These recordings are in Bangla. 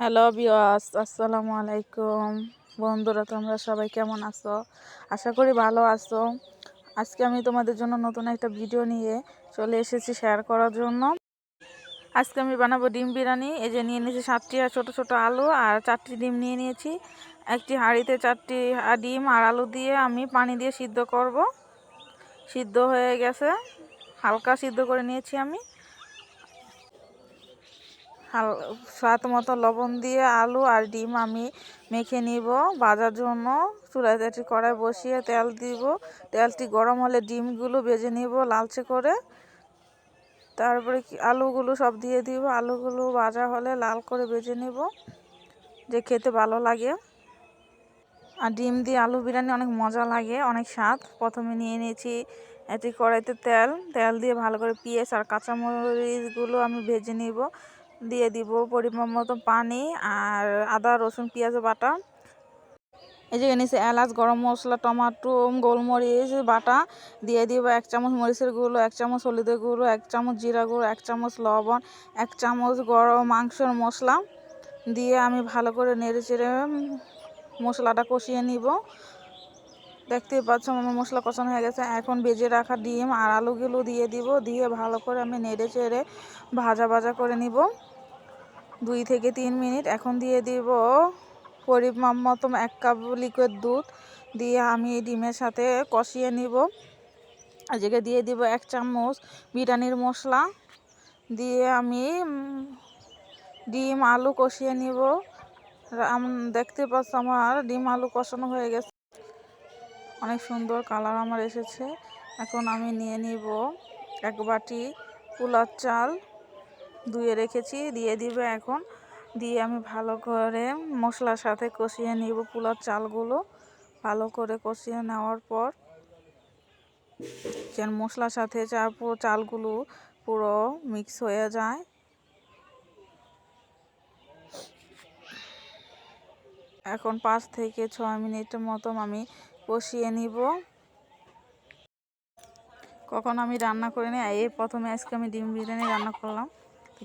হ্যালো বিওয়াস আসসালামু আলাইকুম বন্ধুরা, তোমরা সবাই কেমন আছো? আশা করি ভালো আছো। আজকে আমি তোমাদের জন্য নতুন একটা ভিডিও নিয়ে চলে এসেছি শেয়ার করার জন্য। আজকে আমি বানাবো ডিম বিরিয়ানি। এই যে নিয়ে নিয়েছি সাতটি আর ছোটো ছোটো আলু আর চারটি ডিম নিয়ে নিয়েছি। একটি হাঁড়িতে চারটি ডিম আর আলু দিয়ে আমি পানি দিয়ে সিদ্ধ করব। সিদ্ধ হয়ে গেছে। হালকা সিদ্ধ করে নিয়েছি আমি। স্বাদ মতো লবণ দিয়ে আলু আর ডিম আমি মেখে নিব। ভাজার জন্য চুলায় একটি কড়াই বসিয়ে তেল দিব। তেলটি গরম হলে ডিমগুলো ভেজে নিব লালচে করে। তারপরে আলুগুলো সব দিয়ে দিব। আলুগুলো ভাজা হলে লাল করে ভেজে নিব, যে খেতে ভালো লাগে। আর ডিম দিয়ে আলু বিরিয়ানি অনেক মজা লাগে, অনেক স্বাদ। প্রথমে নিয়ে নিয়েছি এটি কড়াইতে তেল। তেল দিয়ে ভালো করে পেঁয়াজ আর কাঁচামরিচগুলো আমি ভেজে নিব। দিয়ে দিব পরিমাণ মতো পানি আর আদা, রসুন, পেঁয়াজ বাটা। এই যে নিচে এলাচ, গরম মশলা, টমাটো, গোলমরিচ বাটা। দিয়ে দিব এক চামচ মরিচের গুঁড়ো, এক চামচ হলুদের গুঁড়ো, এক চামচ জিরা গুঁড়ো, এক চামচ লবণ, এক চামচ গরম মাংসর মশলা। দিয়ে আমি ভালো করে নেড়ে চেড়ে মশলাটা কষিয়ে নিব। দেখতেই পাচ্ছ আমার মশলা কষানো হয়ে গেছে। এখন ভেজে রাখা ডিম আর আলুগুলো দিয়ে দিব। দিয়ে ভালো করে আমি নেড়ে চেড়ে ভাজা ভাজা করে নিব। দুই থেকে তিন মিনিট। এখন দিয়ে দিব পরিমাণ মতো এক কাপ লিকুইড দুধ দিয়ে আমি ডিমের সাথে কষিয়ে নিব। আজকে দিয়ে দিব এক চামচ বিরিয়ানির মশলা। দিয়ে আমি ডিম আলু কষিয়ে নিব। দেখতে পাচ্ছ আমার ডিম আলু কষানো হয়ে গেছে। অনেক সুন্দর কালার আমার এসেছে। এখন আমি নিয়ে নিব এক বাটি পোলার চাল। ধুয়ে রেখেছি, দিয়ে দিবে এখন। দিয়ে আমি ভালো করে মশলার সাথে কষিয়ে নিব পোলার চালগুলো। ভালো করে কষিয়ে নেওয়ার পর যেন মশলার সাথে চা চালগুলো পুরো মিক্স হয়ে যায়। এখন পাঁচ থেকে ছয় মিনিটের মতো আমি কষিয়ে নিব। কখন আমি রান্না করিনি, এই প্রথমে আজকে আমি ডিম বিরিয়ানি রান্না করলাম।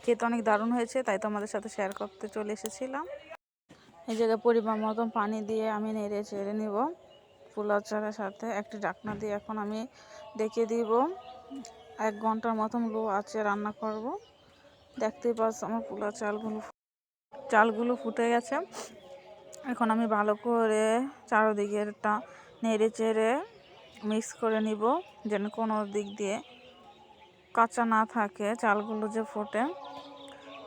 খেতে অনেক দারুণ হয়েছে, তাই তোমাদের সাথে শেয়ার করতে চলে এসেছিলাম। এই জায়গায় পরিমাণ মতন পানি দিয়ে আমি নেড়ে চেড়ে নিব পোলাও চালের সাথে। একটি ডাকনা দিয়ে এখন আমি ডেকে দিব, এক ঘণ্টার মতন লো আছে রান্না করব। দেখতেই পাচ্ছ আমার পোলাও চালগুলো চালগুলো ফুটে গেছে। এখন আমি ভালো করে চারোদিকেরটা নেড়ে চেড়ে মিক্স করে নিব, যেন কোনো দিক দিয়ে কাঁচা না থাকে, চালগুলো যে ফোটে।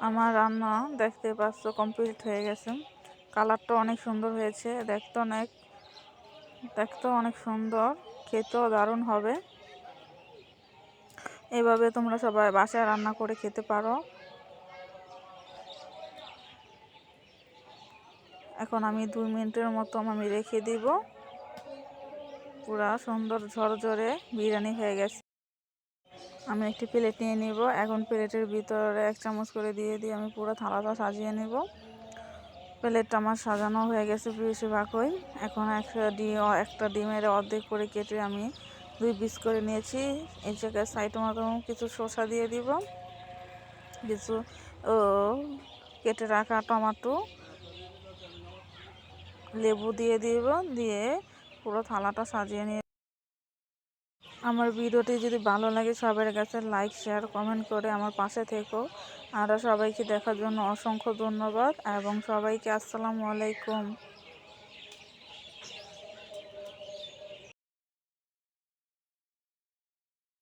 আমার রান্না দেখতে পাচ্ছ কমপ্লিট হয়ে গেছে। কালারটা অনেক সুন্দর হয়েছে, দেখতে অনেক দেখতেও অনেক সুন্দর, খেতেও দারুণ হবে। এভাবে তোমরা সবাই বাসায় রান্না করে খেতে পারো। এখন আমি দুই মিনিটের মতো আমি রেখে দিব। পুরা সুন্দর ঝরঝরে বিরিয়ানি হয়ে গেছে। আমি একটি প্লেট নিয়ে নিব। এখন প্লেটের ভিতরে এক চামচ করে দিয়ে দিয়ে আমি পুরো থালাটা সাজিয়ে নেব। প্লেটটা আমার সাজানো হয়ে গেছে বেশিরভাগই এখন একটা ডিম, একটা ডিমের অর্ধেক করে কেটে আমি দুই পিস করে নিয়েছি। এই জায়গায় সাইড মতো কিছু শসা দিয়ে দিব। কিছু, ও, কেটে রাখা টমাটো, লেবু দিয়ে দিব। দিয়ে পুরো থালাটা সাজিয়ে নিয়ে আমার ভিডিওটি যদি ভালো লাগে, সবার কাছে লাইক শেয়ার কমেন্ট করে আমার পাশে থেকো। আর সবাইকে দেখার জন্য অসংখ্য ধন্যবাদ এবং সবাইকে আসসালামু আলাইকুম।